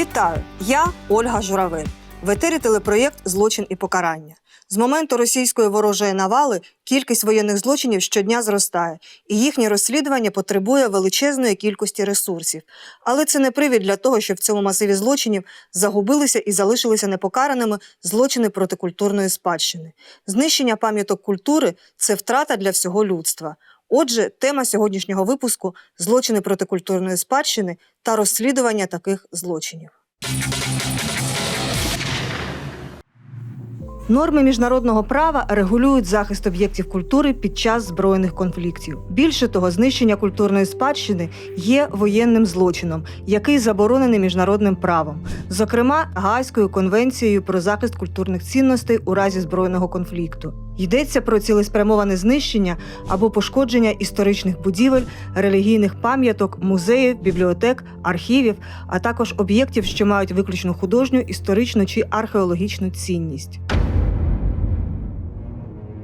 Вітаю! Я Ольга Журавель. В етері телепроєкт Злочин і покарання. З моменту російської ворожої навали кількість воєнних злочинів щодня зростає, і їхнє розслідування потребує величезної кількості ресурсів. Але це не привід для того, щоб в цьому масиві злочинів загубилися і залишилися непокараними злочини проти культурної спадщини. Знищення пам'яток культури це втрата для всього людства. Отже, тема сьогоднішнього випуску злочини проти культурної спадщини та розслідування таких злочинів. Норми міжнародного права регулюють захист об'єктів культури під час збройних конфліктів. Більше того, знищення культурної спадщини є воєнним злочином, який заборонений міжнародним правом, зокрема Гаазькою конвенцією про захист культурних цінностей у разі збройного конфлікту. Йдеться про цілеспрямоване знищення або пошкодження історичних будівель, релігійних пам'яток, музеїв, бібліотек, архівів, а також об'єктів, що мають виключно художню, історичну чи археологічну цінність.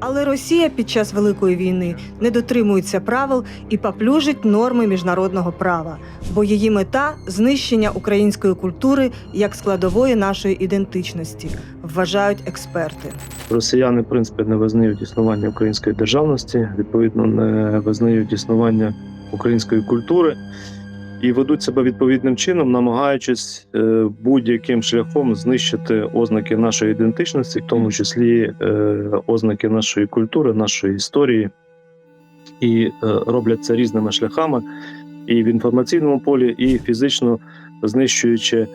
Але Росія під час Великої війни не дотримується правил і поплюжить норми міжнародного права, бо її мета знищення української культури як складової нашої ідентичності, вважають експерти. Росіяни, в принципі, не визнають існування української державності, відповідно, не визнають існування української культури і ведуть себе відповідним чином, намагаючись е, будь-яким шляхом знищити ознаки нашої ідентичності, в тому числі е, ознаки нашої культури, нашої історії, і е, роблять це різними шляхами, і в інформаційному полі, і фізично знищуючи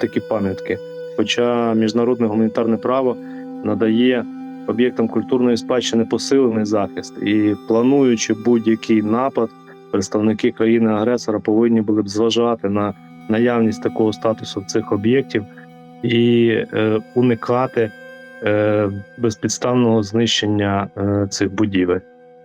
такі пам'ятки. Хоча міжнародне гуманітарне право надає об'єктам культурної спадщини посилений захист, і плануючи будь-який напад, представники країни-агресора повинні були б зважати на наявність такого статусу цих об'єктів і е, уникати е, безпідставного знищення е, цих будівель.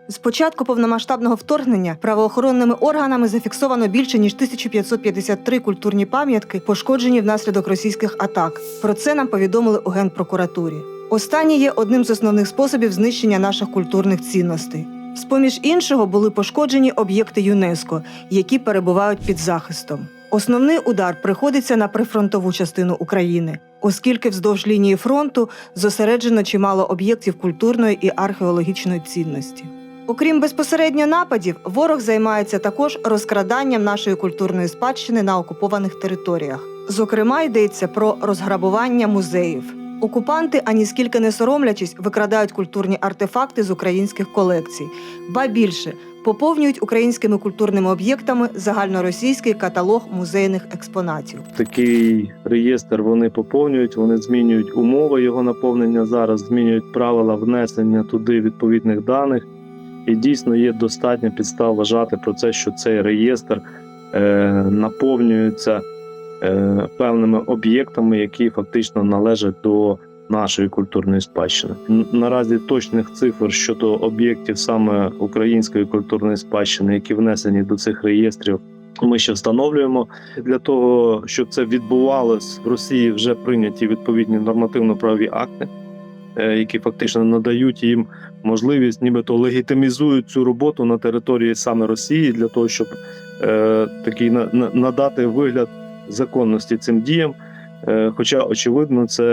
З початку повномасштабного вторгнення правоохоронними органами зафіксовано більше ніж 1553 культурні пам'ятки, пошкоджені внаслідок російських атак. Про це нам повідомили у генпрокуратурі. Останні є одним з основних способів знищення наших культурних цінностей. З поміж іншого були пошкоджені об'єкти ЮНЕСКО, які перебувають під захистом. Основний удар приходиться на прифронтову частину України, оскільки вздовж лінії фронту зосереджено чимало об'єктів культурної і археологічної цінності. Окрім безпосередньо нападів, ворог займається також розкраданням нашої культурної спадщини на окупованих територіях. Зокрема, йдеться про розграбування музеїв. Окупанти, аніскільки не соромлячись, викрадають культурні артефакти з українських колекцій, ба більше поповнюють українськими культурними об'єктами загальноросійський каталог музейних експонатів. Такий реєстр вони поповнюють, вони змінюють умови його наповнення зараз, змінюють правила внесення туди відповідних даних. І дійсно є достатньо підстав вважати про це, що цей реєстр е, наповнюється певними об'єктами, які фактично належать до нашої культурної спадщини. Наразі точних цифр щодо об'єктів саме української культурної спадщини, які внесені до цих реєстрів. Ми ще встановлюємо для того, щоб це відбувалось в Росії, вже прийняті відповідні нормативно-правові акти, е, які фактично надають їм можливість, нібито легітимізують цю роботу на території саме Росії для того, щоб е, такий на, на- надати вигляд законності цим діям. Е, хоча, очевидно, це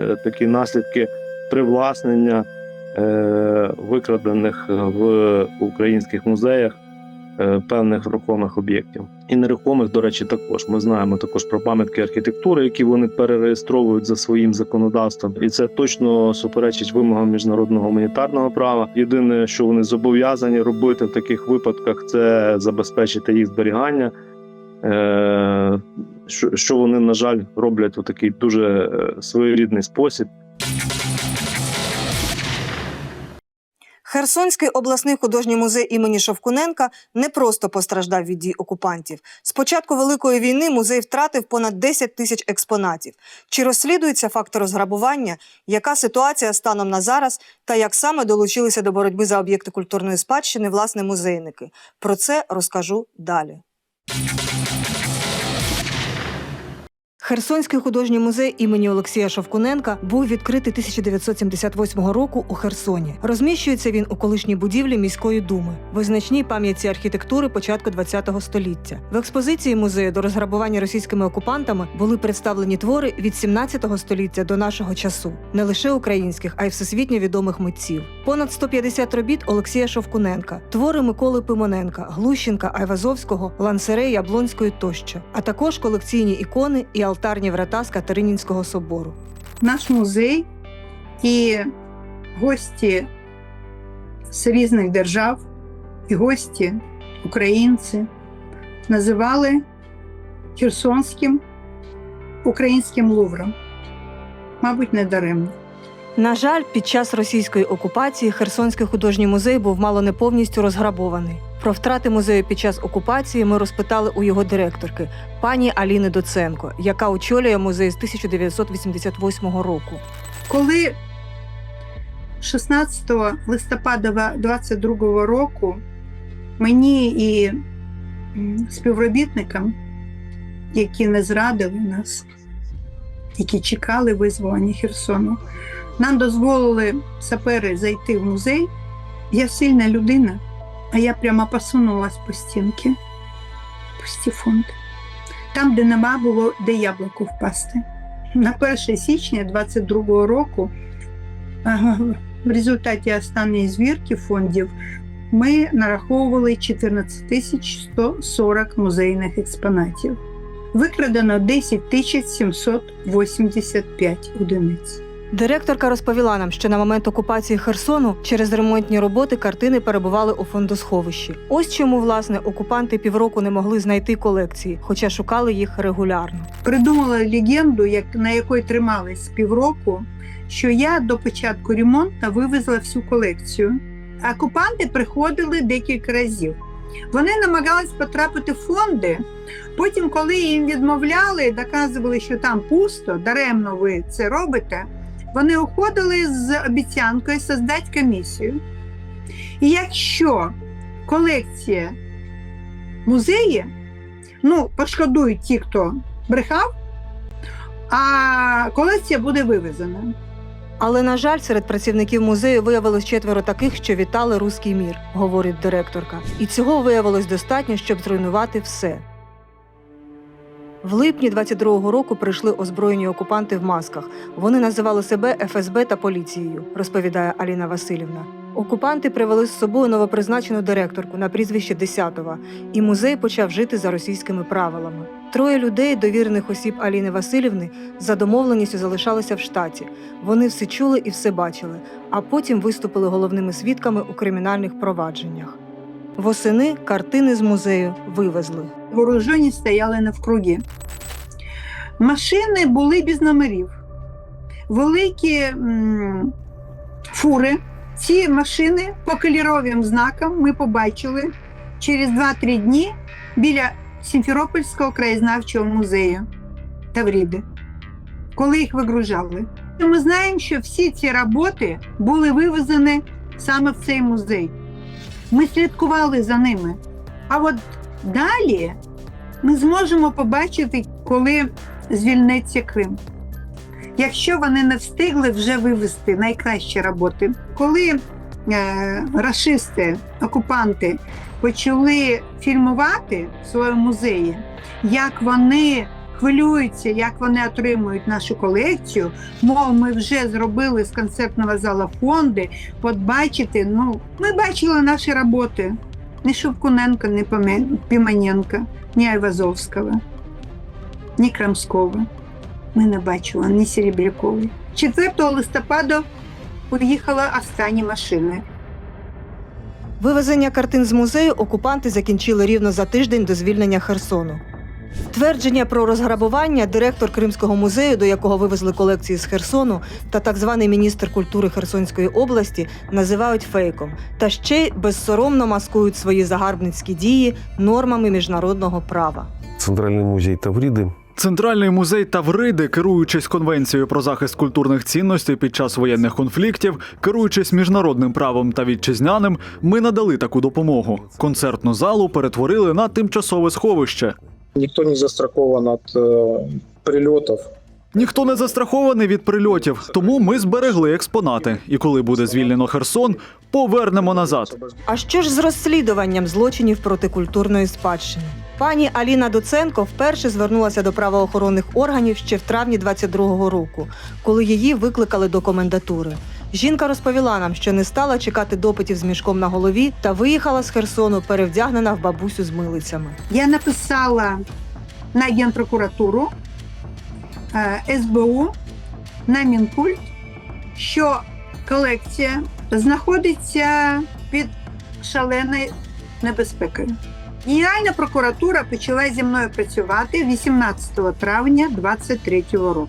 е, такі наслідки привласнення е, викрадених в українських музеях певних рухомих об'єктів. І нерухомих, до речі, також ми знаємо також про пам'ятки архітектури, які вони перереєстровують за своїм законодавством, і це точно суперечить вимогам міжнародного гуманітарного права. Єдине, що вони зобов'язані робити в таких випадках, це забезпечити їх зберігання. Що, що вони, на жаль, роблять у такий дуже е, своєрідний спосіб. Херсонський обласний художній музей імені Шовкуненка не просто постраждав від дій окупантів. З початку Великої війни музей втратив понад 10 тисяч експонатів. Чи розслідується факт розграбування? Яка ситуація станом на зараз та як саме долучилися до боротьби за об'єкти культурної спадщини власне музейники? Про це розкажу далі. Херсонський художній музей імені Олексія Шовкуненка був відкритий 1978 року у Херсоні. Розміщується він у колишній будівлі міської думи, визначній пам'ятці архітектури початку ХХ століття. В експозиції музею до розграбування російськими окупантами були представлені твори від 17 століття до нашого часу, не лише українських, а й всесвітньо відомих митців. Понад 150 робіт Олексія Шовкуненка, твори Миколи Пимоненка, Глущенка, Айвазовського, Лансере, Яблонської тощо, а також колекційні ікони і алтарні врата з Катеринінського собору. наш музей і гості з різних держав, і гості, українці, називали Херсонським українським лувром. Мабуть, не даремно. На жаль, під час російської окупації Херсонський художній музей був мало не повністю розграбований. Про втрати музею під час окупації ми розпитали у його директорки, пані Аліни Доценко, яка очолює музей з 1988 року. Коли 16 листопада 22 року мені і співробітникам, які не зрадили нас, які чекали визволення Херсону, нам дозволили сапери зайти в музей. Я сильна людина, а я прямо посунулась по стінки, пусті фонди. Там, де нема було де яблуку впасти. На 1 січня 22 року в результаті останньої звірки фондів ми нараховували 14 тисяч 140 музейних експонатів. Викрадено 10 тисяч 785 одиниць. Директорка розповіла нам, що на момент окупації Херсону через ремонтні роботи картини перебували у фондосховищі. Ось чому, власне, окупанти півроку не могли знайти колекції, хоча шукали їх регулярно. Придумала легенду, як, на якої тримались півроку, що я до початку ремонту вивезла всю колекцію. Окупанти приходили декілька разів. Вони намагались потрапити в фонди. Потім, коли їм відмовляли, доказували, що там пусто, даремно ви це робите, вони уходили з обіцянкою создати комісію. І якщо колекція музеї, ну, пошкодують ті, хто брехав, а колекція буде вивезена. Але на жаль, серед працівників музею виявилось четверо таких, що вітали руський мір, говорить директорка. І цього виявилось достатньо, щоб зруйнувати все. В липні 22-го року прийшли озброєні окупанти в масках. Вони називали себе ФСБ та поліцією, розповідає Аліна Васильівна. Окупанти привели з собою новопризначену директорку на прізвище Десятова, і музей почав жити за російськими правилами. Троє людей, довірених осіб Аліни Васильівни, за домовленістю залишалися в штаті. Вони все чули і все бачили, а потім виступили головними свідками у кримінальних провадженнях. Восени картини з музею вивезли. Вооружені стояли навкруги. Машини були без номерів. Великі м, фури. Ці машини по кольоровим знакам ми побачили через 2-3 дні біля Сімферопольського краєзнавчого музею Тавріди, коли їх вигружали. Ми знаємо, що всі ці роботи були вивезені саме в цей музей. Ми слідкували за ними. А от далі ми зможемо побачити, коли звільниться Крим. Якщо вони не встигли вже вивезти найкращі роботи, коли е, рашисти, окупанти почали фільмувати в своєму музеї, як вони хвилюються, як вони отримують нашу колекцію, мов ми вже зробили з концертного зала фонди, от бачите, ну, ми бачили наші роботи. Ні Шевкуненка, ні Піманенка, ні Айвазовського, ні Крамського. Ми не бачили, ні Серебрякової. 4 листопада поїхала останні машини. Вивезення картин з музею окупанти закінчили рівно за тиждень до звільнення Херсону. Твердження про розграбування директор Кримського музею, до якого вивезли колекції з Херсону, та так званий міністр культури Херсонської області називають фейком та ще й безсоромно маскують свої загарбницькі дії нормами міжнародного права. Центральный музей Тавриды Центральний музей Тавриди, керуючись конвенцією про захист культурних цінностей під час воєнних конфліктів, керуючись міжнародним правом та вітчизняним, ми надали таку допомогу. Концертну залу перетворили на тимчасове сховище. Никто не застрахован от э, прилетов. Ніхто не застрахований від прильотів, тому ми зберегли експонати. І коли буде звільнено Херсон, повернемо назад. А що ж з розслідуванням злочинів проти культурної спадщини? Пані Аліна Доценко вперше звернулася до правоохоронних органів ще в травні 22-го року, коли її викликали до комендатури. Жінка розповіла нам, що не стала чекати допитів з мішком на голові та виїхала з Херсону, перевдягнена в бабусю з милицями. Я написала на Генпрокуратуру, е, СБУ, на Мінкульт, що колекція знаходиться під шаленою небезпекою. Генеральна прокуратура почала зі мною працювати 18 травня 2023 року.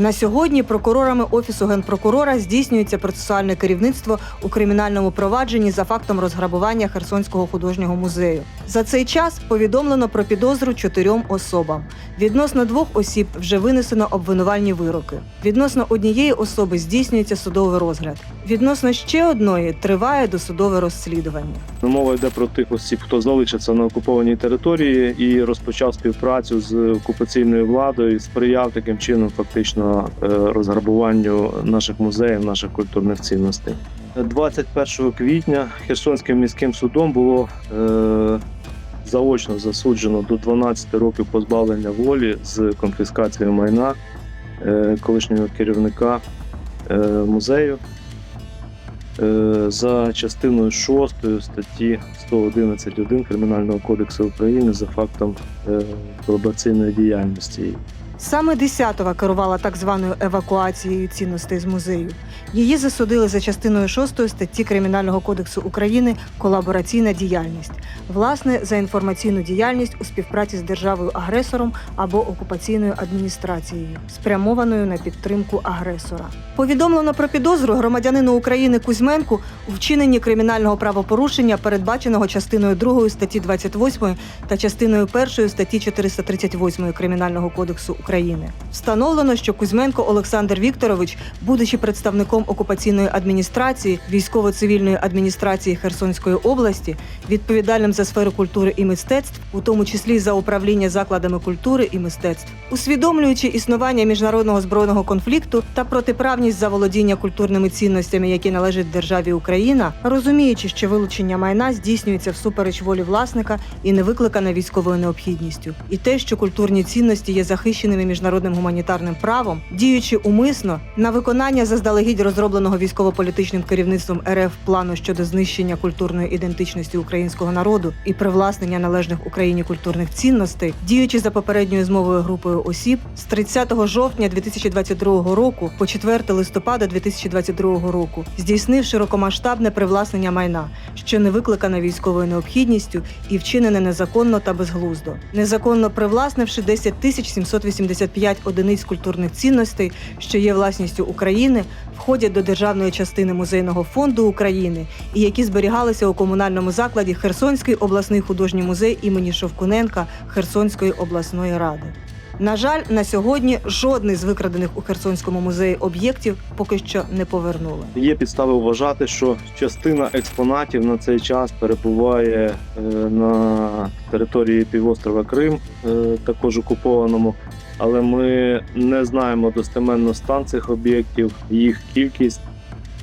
На сьогодні прокурорами офісу генпрокурора здійснюється процесуальне керівництво у кримінальному провадженні за фактом розграбування Херсонського художнього музею. За цей час повідомлено про підозру чотирьом особам. Відносно двох осіб вже винесено обвинувальні вироки. Відносно однієї особи здійснюється судовий розгляд. Відносно ще одної триває досудове розслідування. Мова йде про тих осіб, хто залишиться на окупованій території і розпочав співпрацю з окупаційною владою, сприяв таким чином фактично е, розграбуванню наших музеїв, наших культурних цінностей. 21 квітня Херсонським міським судом було е, заочно засуджено до 12 років позбавлення волі з конфіскацією майна е, колишнього керівника музею за частиною 6 статті 111.1 Кримінального кодексу України за фактом пробаційної діяльності. Саме Десятова керувала так званою евакуацією цінностей з музею. Її засудили за частиною 6 статті Кримінального кодексу України колабораційна діяльність, власне, за інформаційну діяльність у співпраці з державою-агресором або окупаційною адміністрацією, спрямованою на підтримку агресора. Повідомлено про підозру громадянину України Кузьменку у вчиненні кримінального правопорушення, передбаченого частиною 2 статті 28 та частиною 1 статті 438 Кримінального кодексу України. Встановлено, що Кузьменко Олександр Вікторович, будучи представником окупаційної адміністрації військово-цивільної адміністрації Херсонської області, відповідальним за сферу культури і мистецтв, у тому числі за управління закладами культури і мистецтв, усвідомлюючи існування міжнародного збройного конфлікту та протиправність заволодіння культурними цінностями, які належать державі Україна, розуміючи, що вилучення майна здійснюється всупереч волі власника і не викликане військовою необхідністю, і те, що культурні цінності є захищеними міжнародним гуманітарним правом, діючи умисно на виконання заздалегідь розробленого військово-політичним керівництвом РФ плану щодо знищення культурної ідентичності українського народу і привласнення належних Україні культурних цінностей, діючи за попередньою змовою групою осіб з 30 жовтня 2022 року по 4 листопада 2022 року, здійснив широкомасштабне привласнення майна, що не викликане військовою необхідністю і вчинене незаконно та безглуздо, незаконно привласнивши 10 тисяч 785 одиниць культурних цінностей, що є власністю України, входять до державної частини музейного фонду України і які зберігалися у комунальному закладі Херсонський обласний художній музей імені Шовкуненка Херсонської обласної ради. На жаль, на сьогодні жодний з викрадених у Херсонському музеї об'єктів поки що не повернули. Є підстави вважати, що частина експонатів на цей час перебуває е, на території півострова Крим, е, також окупованому. Але ми не знаємо достеменно стан цих об'єктів, їх кількість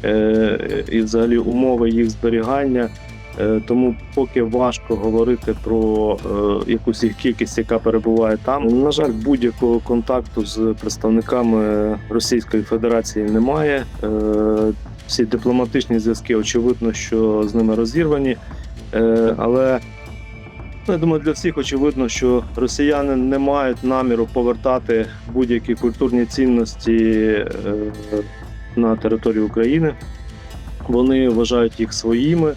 е, і взагалі умови їх зберігання. Е, Тому поки важко говорити про е, якусь їх кількість, яка перебуває там. На жаль, будь-якого контакту з представниками Російської Федерації немає. Всі дипломатичні зв'язки, очевидно, що з ними розірвані. Але я думаю, для всіх очевидно, що росіяни не мають наміру повертати будь-які культурні цінності е, на територію України. Вони вважають їх своїми.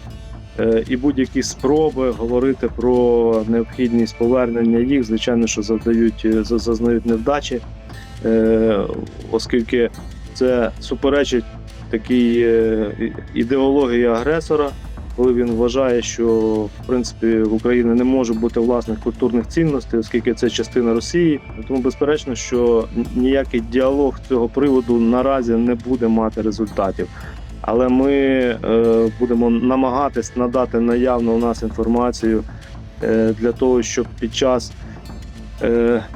Е, І будь-які спроби говорити про необхідність повернення їх, звичайно, що завдають е, зазнають невдачі, оскільки це суперечить такій ідеології агресора, коли він вважає, що в принципі в Україні не може бути власних культурних цінностей, оскільки це частина Росії. Тому безперечно, що ніякий діалог цього приводу наразі не буде мати результатів. Але ми е, будемо намагатись надати наявну у нас інформацію е, для того, щоб під час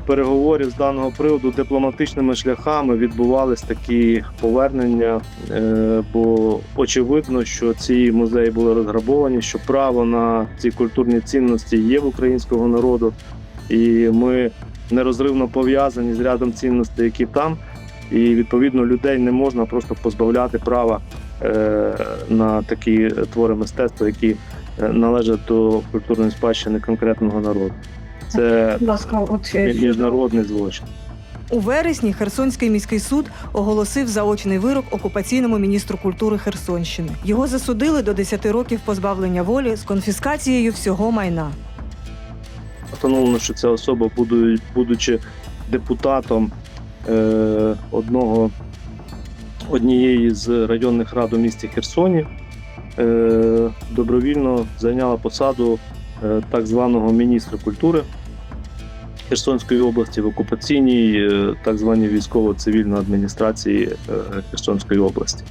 переговорів з даного приводу дипломатичними шляхами відбувались такі повернення, е, бо очевидно, що ці музеї були розграбовані, що право на ці культурні цінності є в українського народу, і ми нерозривно пов'язані з рядом цінностей, які там. І відповідно людей не можна просто позбавляти права е, на такі твори мистецтва, які е, належать до культурної спадщини конкретного народу. Це міжнародний злочин. У вересні Херсонський міський суд оголосив заочний вирок окупаційному міністру культури Херсонщини. Його засудили до 10 років позбавлення волі з конфіскацією всього майна. Встановлено, що ця особа, буду- будучи депутатом е, одного однієї з районних рад у місті Херсоні, е, добровільно зайняла посаду е, так званого міністра культури Херсонської області в окупаційній е, так званій військово-цивільної адміністрації е, Херсонської області.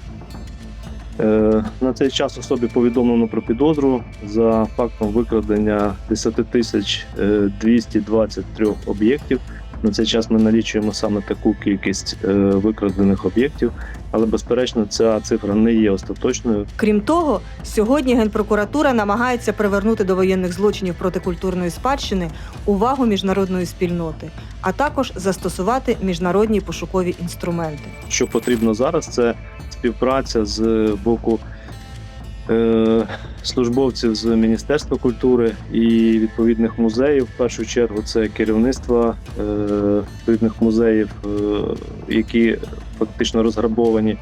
Е, На цей час особі повідомлено про підозру за фактом викрадення 10 тисяч е, 223 об'єктів. На цей час ми налічуємо саме таку кількість е, викрадених об'єктів, але безперечно ця цифра не є остаточною. Крім того, сьогодні Генпрокуратура намагається привернути до воєнних злочинів проти культурної спадщини увагу міжнародної спільноти, а також застосувати міжнародні пошукові інструменти. Що потрібно зараз, це співпраця з боку службовців з Міністерства культури і відповідних музеїв. В першу чергу це керівництво е, відповідних музеїв, е, які фактично розграбовані.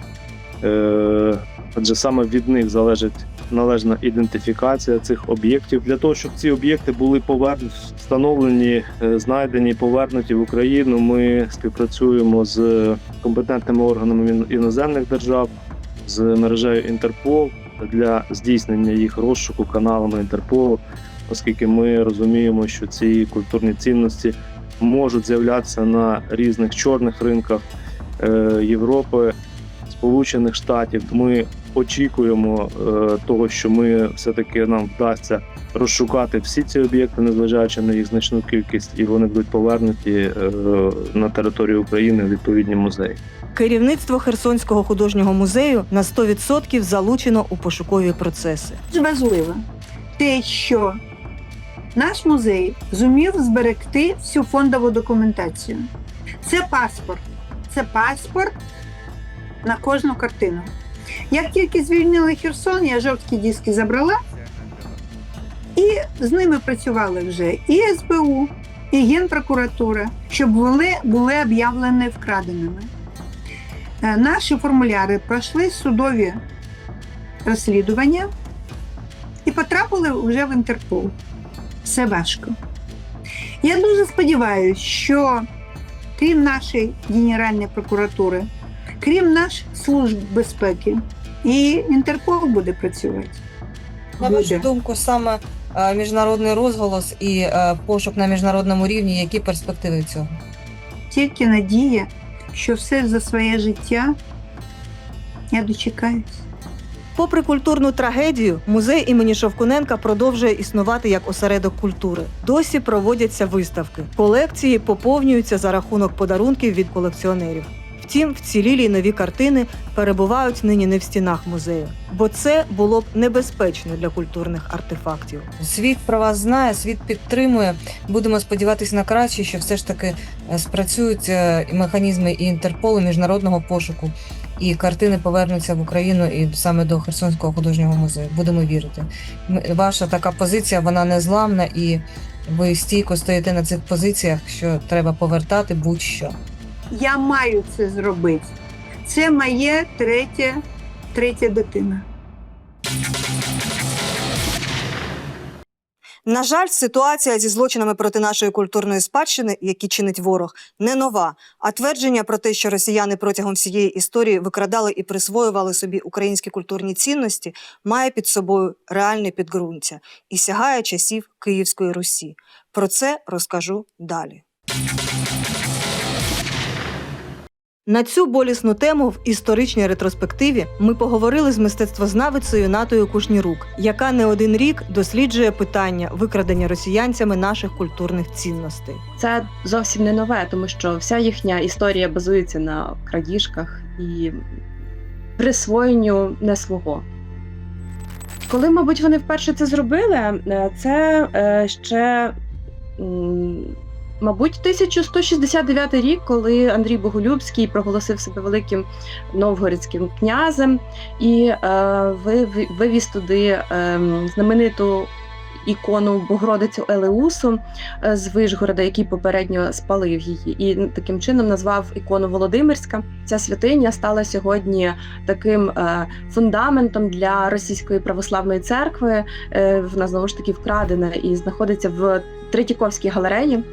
Е, адже саме від них залежить належна ідентифікація цих об'єктів для того, щоб ці об'єкти були повернуті, встановлені, е, знайдені, повернуті в Україну. Ми співпрацюємо з компетентними органами іноземних держав, з мережею Інтерпол для здійснення їх розшуку каналами Інтерполу, оскільки ми розуміємо, що ці культурні цінності можуть з'являтися на різних чорних ринках е, Європи, Сполучених Штатів. Ми очікуємо е, того, що ми все-таки нам вдасться розшукати всі ці об'єкти, незважаючи на їх значну кількість, і вони будуть повернуті е, на територію України в відповідні музеї. Керівництво Херсонського художнього музею на 100% залучено у пошукові процеси. Важливо те, що наш музей зумів зберегти всю фондову документацію. Це паспорт. Це паспорт на кожну картину. Як тільки звільнили Херсон, я жовткі диски забрала, і з ними працювали вже і СБУ, і Генпрокуратура, щоб вони були об'явлені вкраденими. Е, Наші формуляри пройшли судові розслідування і потрапили вже в Інтерпол. Все важко. Я дуже сподіваюся, що крім нашої Генеральної прокуратури, крім наших служб безпеки, і Інтерпол буде працювати. На вашу Буде. думку, саме е, міжнародний розголос і е, пошук на міжнародному рівні, які перспективи цього? Тільки надія, що все за своє життя я дочекаюсь. Попри культурну трагедію, музей імені Шовкуненка продовжує існувати як осередок культури. Досі проводяться виставки. Колекції поповнюються за рахунок подарунків від колекціонерів. Втім, вцілілі нові картини перебувають нині не в стінах музею, бо це було б небезпечно для культурних артефактів. Світ про вас знає, світ підтримує. Будемо сподіватися на краще, що все ж таки е, спрацюють е, механізми і Інтерполу, і міжнародного пошуку, і картини повернуться в Україну і саме до Херсонського художнього музею. Будемо вірити. Ваша така позиція вона незламна, і ви стійко стоїте на цих позиціях, що треба повертати будь-що. Я маю це зробити. Це моє третє, третя дитина. На жаль, ситуація зі злочинами проти нашої культурної спадщини, які чинить ворог, не нова. А твердження про те, що росіяни протягом всієї історії викрадали і присвоювали собі українські культурні цінності, має під собою реальне підґрунтя і сягає часів Київської Русі. Про це розкажу далі. На цю болісну тему в історичній ретроспективі ми поговорили з мистецтвознавицею Натою Кушнірук, яка не один рік досліджує питання викрадення росіянцями наших культурних цінностей. Це зовсім не нове, тому що вся їхня історія базується на крадіжках і присвоєнню не свого. Коли, мабуть, вони вперше це зробили, е, це е, ще, мабуть, 1169 рік, коли Андрій Боголюбський проголосив себе великим новгородським князем і е, вивіз туди ем, знамениту ікону Богородицю Елеусу е, з Вишгорода, який попередньо спалив її, і таким чином назвав ікону Володимирська. Ця святиня стала сьогодні таким е, фундаментом для російської православної церкви. Е, Вона знову ж таки вкрадена і знаходиться в Третьяковській галереї.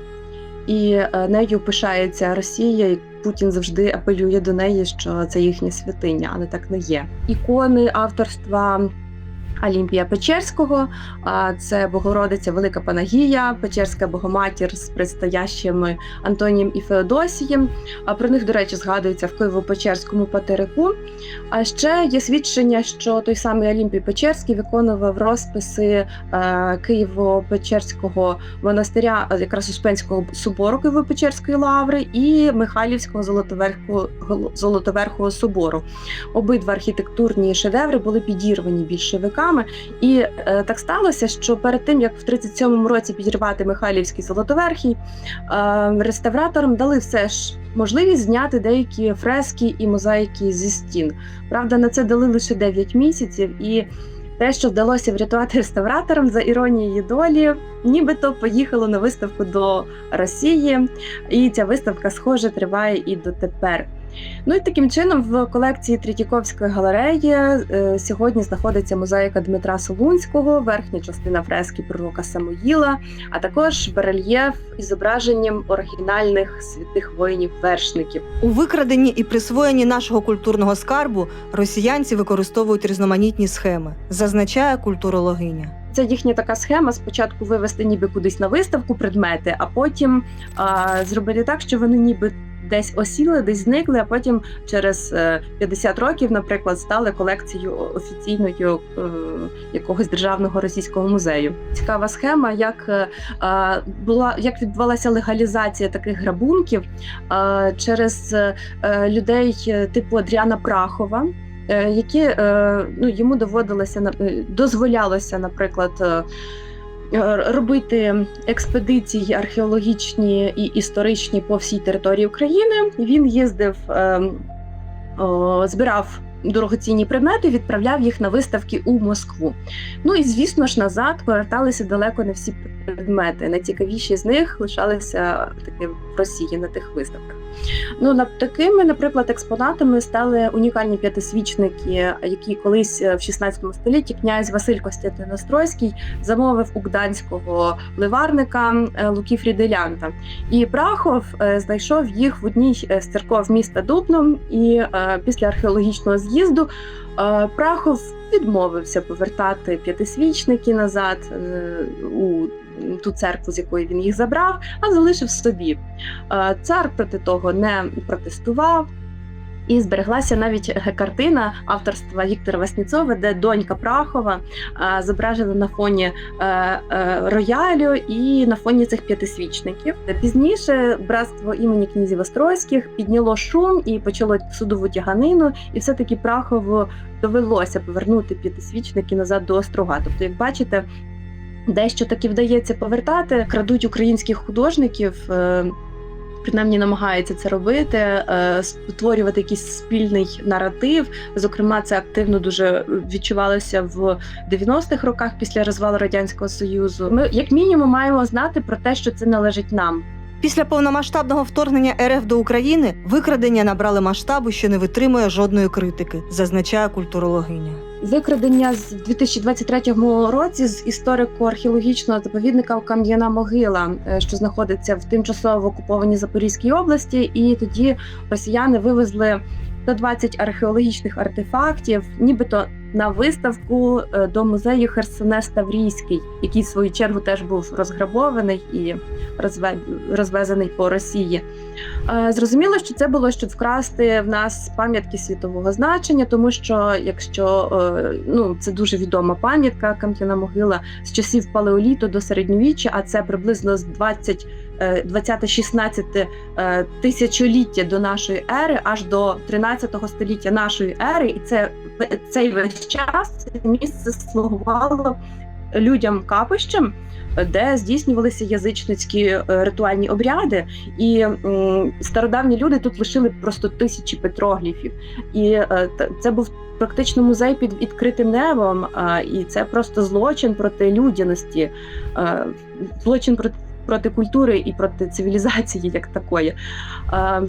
І е, нею пишається Росія, і Путін завжди апелює до неї, що це їхня святиня, але так не є. Ікони авторства Олімпія Печерського, це Богородиця Велика Панагія, Печерська Богоматір з предстоящими Антонієм і Феодосієм. Про них, до речі, згадується в Києво-Печерському патерику. А ще є свідчення, що той самий Олімпій Печерський виконував розписи е, Києво-Печерського монастиря, якраз Успенського собору Києво-Печерської лаври і Михайлівського Золотоверху, Золотоверхого собору. Обидва архітектурні шедеври були підірвані більшовиками. І е, так сталося, що перед тим як в 37-му році підірвати Михайлівський Золотоверхий, е, реставраторам дали все ж можливість зняти деякі фрески і мозаїки зі стін. Правда, на це дали лише 9 місяців і. Те, що вдалося врятувати реставраторам за іронією долі, нібито поїхало на виставку до Росії, і ця виставка, схоже, триває і дотепер. Ну і таким чином в колекції Третьяковської галереї е, сьогодні знаходиться мозаїка Дмитра Солунського, верхня частина фрески пророка Самоїла, а також барельєф із зображенням оригінальних святих воїнів-вершників. У викраденні і присвоєнні нашого культурного скарбу росіянці використовують різноманітні схеми, зазначає культурологиня. Це їхня така схема: спочатку вивести ніби кудись на виставку предмети, а потім а, зробити так, що вони ніби. Десь осіли, десь зникли, а потім через е, 50 років, наприклад, стали колекцією офіційною е, якогось державного російського музею. Цікава схема, як е, е, була як відбувалася легалізація таких грабунків е, через е, людей е, типу Адріана Прахова. е, Які е, ну йому доводилося е, дозволялося, наприклад, е, е, робити експедиції археологічні і історичні по всій території України. Він їздив, е, збирав дорогоцінні предмети, відправляв їх на виставки у Москву. Ну і звісно ж назад поверталися далеко не всі предмети. Найцікавіші з них лишалися таки в Росії на тих виставках. Ну, на такими, наприклад, експонатами стали унікальні п'ятисвічники, які колись е, в 16 столітті князь Василь Костянтин Острозький замовив у гданського ливарника е, Луки Фріделянта. І Прахов е, знайшов їх в одній з церков міста Дубно. І після археологічного з'їзду Прахов відмовився повертати п'ятисвічники назад у ту церкву, з якої він їх забрав, а залишив собі. Е, Цар проти того не протестував. І збереглася навіть картина авторства Віктора Васніцова, де донька Прахова е, зображена на фоні е, роялю і на фоні цих п'ятисвічників. Пізніше братство імені князів Острозьких підняло шум і почало судову тяганину, і все-таки Прахову довелося повернути п'ятисвічники назад до острога. Тобто, як бачите, дещо таки вдається повертати, крадуть українських художників. е, Принаймні намагаються це робити, е, створювати якийсь спільний наратив. Зокрема, це активно дуже відчувалося в 90-х роках після розвалу радянського союзу. Ми як мінімум маємо знати про те, що це належить нам. Після повномасштабного вторгнення РФ до України викрадення набрали масштабу, що не витримує жодної критики, зазначає культурологиня. Викрадення з 2023 році з історико-археологічного заповідника Кам'яна могила, е, що знаходиться в тимчасово окупованій Запорізькій області, і тоді росіяни вивезли 120 археологічних артефактів, нібито на виставку е, до музею Херсонес Таврійський, який в свою чергу теж був розграбований і розве- розвезений по Росії. Е, Зрозуміло, що це було щоб вкрасти в нас пам'ятки світового значення, тому що якщо е, ну це дуже відома пам'ятка, кам'яна могила з часів палеоліту до середньовіччя, а це приблизно з 20 е, 20-16 е, тисячоліття до нашої ери, аж до 13 століття нашої ери, і це цей весь час місце слугувало людям капищем, де здійснювалися язичницькі е, ритуальні обряди, і стародавні люди тут лишили просто тисячі петрогліфів. І е, це був практично музей під відкритим небом, і це просто злочин проти людяності, злочин проти. Проти культури і проти цивілізації як такої.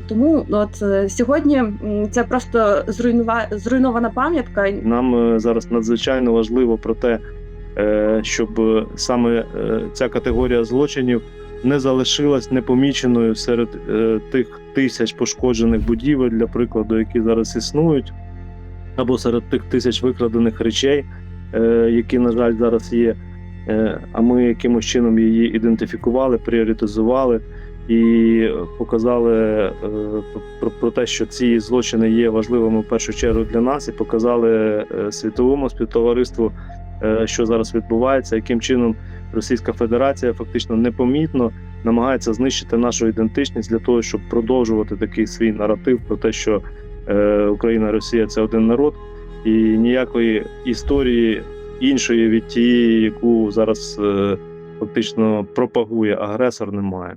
Тому от е, сьогодні це просто зруйнова, зруйнована пам'ятка. Нам зараз надзвичайно важливо про те, щоб е, саме е, ця категорія злочинів не залишилась непоміченою серед е, тих тисяч пошкоджених будівель, для прикладу, які зараз існують, або серед тих тисяч викрадених речей, е, які, на жаль, зараз є. Е, А ми якимось чином її ідентифікували, пріоритизували і показали е, про, те, що ці злочини є важливими в першу чергу для нас, і показали е, світовому співтовариству, е, що зараз відбувається, яким чином Російська Федерація фактично непомітно намагається знищити нашу ідентичність для того, щоб продовжувати такий свій наратив про те, що е, Україна Росія це один народ, і ніякої історії іншої від тієї, яку зараз е, фактично пропагує агресор, немає.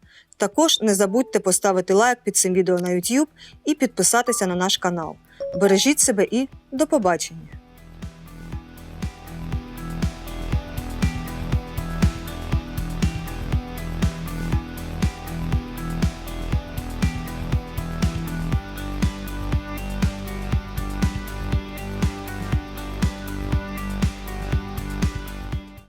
Також не забудьте поставити лайк під цим відео на YouTube і підписатися на наш канал. Бережіть себе і до побачення!